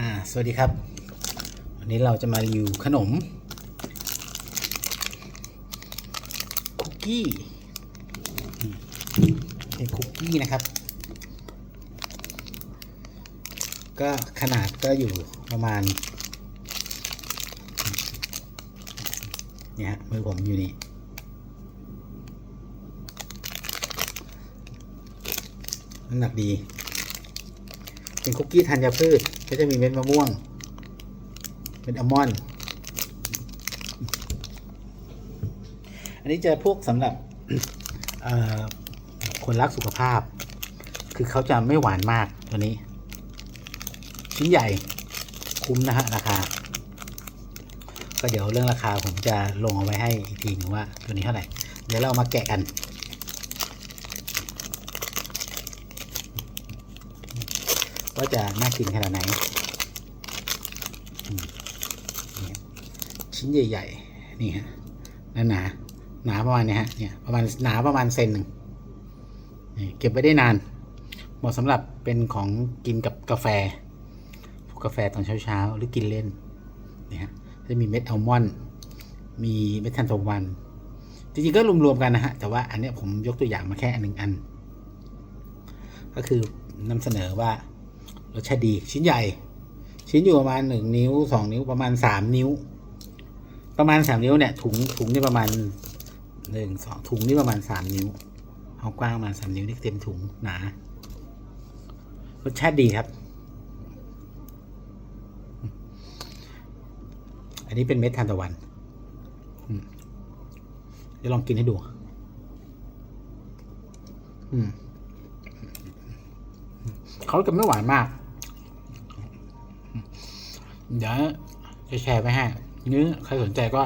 อ่าสวัสดีครับ วันนี้เราจะมารีวิวขนมคุกกี้เป็นคุกกี้นะครับ ก็ขนาดก็อยู่ประมาณเนี่ยฮะมือผมอยู่นี่น้ำหนักดี เป็นคุกกี้ธัญพืชก็จะมีเม็ดมะม่วง เป็นอัลมอนด์อันนี้จะพวกสำหรับคนรักสุขภาพ คือเขาจะไม่หวานมากตัวนี้ ชิ้นใหญ่คุ้มนะฮะราคา ก็เดี๋ยวเรื่องราคาผมจะลงเอาไว้ให้อีกทีนึงว่าตัวนี้เท่าไหร่ เดี๋ยวเรามาแกะกัน ว่าจะน่ากินขนาดไหนชิ้นใหญ่ ๆ นี่ฮะนั่นหนาหนาประมาณเนี้ยฮะเนี่ยประมาณหนาประมาณเซนหนึ่งเก็บไว้ได้นานเหมาะสำหรับเป็นของกินกับกาแฟพวกกาแฟตอนเช้าๆ หรือกินเล่นนี่ฮะจะมีเม็ดอัลมอนด์มีเม็ดทานตะวัน จริงๆก็รวมๆกันนะฮะ แต่ว่าอันเนี้ยผมยกตัวอย่างมาแค่อันหนึ่งอัน ก็คือนำเสนอว่า รสชาติดีชิ้นใหญ่ ชิ้นอยู่ประมาณหนึ่งนิ้วสองนิ้วประมาณสามนิ้ว ประมาณสามนิ้วเนี่ย ถุงถุงนี่ประมาณหนึ่งสองถุงนี่ประมาณสามนิ้วเอากว้างประมาณสามนิ้วนี่เต็มถุงหนารสชาติดีครับ อันนี้เป็นเม็ดทานตะวันเดี๋ยวลองกินให้ดู เขาจะไม่หวานมาก เดี๋ยวจะแชร์ไปให้นี้ใครสนใจก็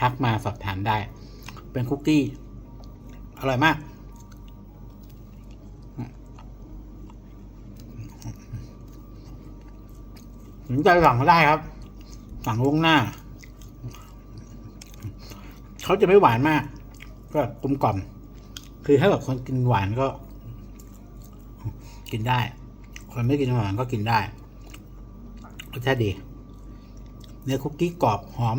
ทักมาสอบถามได้ เป็นคุกกี้ อร่อยมาก สนใจสั่งก็ได้ครับ สั่งล่วงหน้า เขาจะไม่หวานมาก ก็กลมกล่อม คือถ้าแบบคนกินหวานก็ กินได้ คนไม่กินหวานก็กินได้ รสชาติดี เนื้อคุกกี้กรอบหอม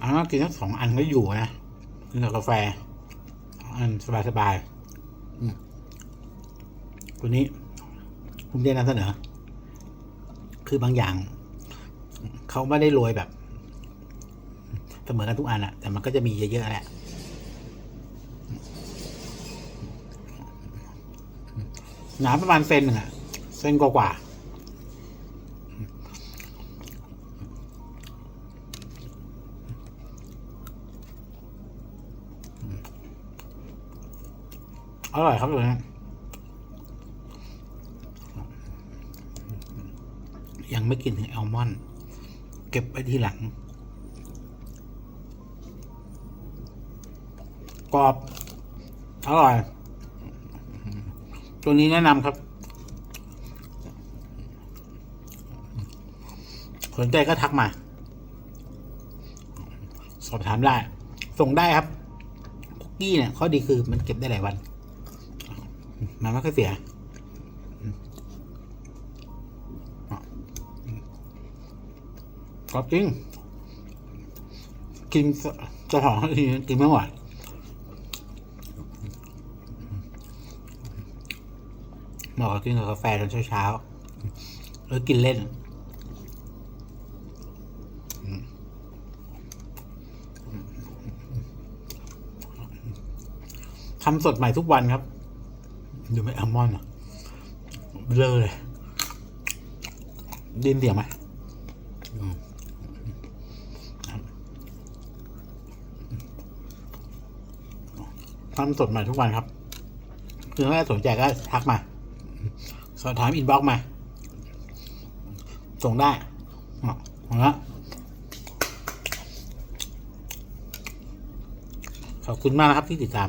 อันนั้นกินทั้งสองอันก็อยู่นะกินกับกาแฟ อันสบายๆอืมตัวนี้ผมได้นำเสนอ คือบางอย่าง เขาไม่ได้โรยแบบ เสมอกันทุกอันอะแต่มันก็จะมีเยอะๆแหละ หนาประมาณเซนหนึ่งอะเซนกว่าๆอร่อยครับตัวนี้ยังไม่กินถึงแอลมอนด์เก็บไว้ทีหลัง กรอบ อร่อย ตัวนี้แนะนำครับ สนใจก็ทักมา สอบถามได้ ส่งได้ครับ คุกกี้เนี่ยข้อดีคือมันเก็บได้หลายวัน มันไม่ค่อยเสียกรอบจริง กินจะหอมกินไม่ไหว เหมาะกับกินกับกาแฟตอนเช้าๆหรือกินเล่นทำสดใหม่ทุกวันครับ ดูไหมอัลมอนด์อะเบลอเลย ดินเสียงไหมอืมทำสดใหม่ทุกวันครับ คือถ้าสนใจก็ทักมา สอบถามอินบ็อกมา ส่งได้อ๋อเอาละขอบคุณมากนะครับที่ติดตาม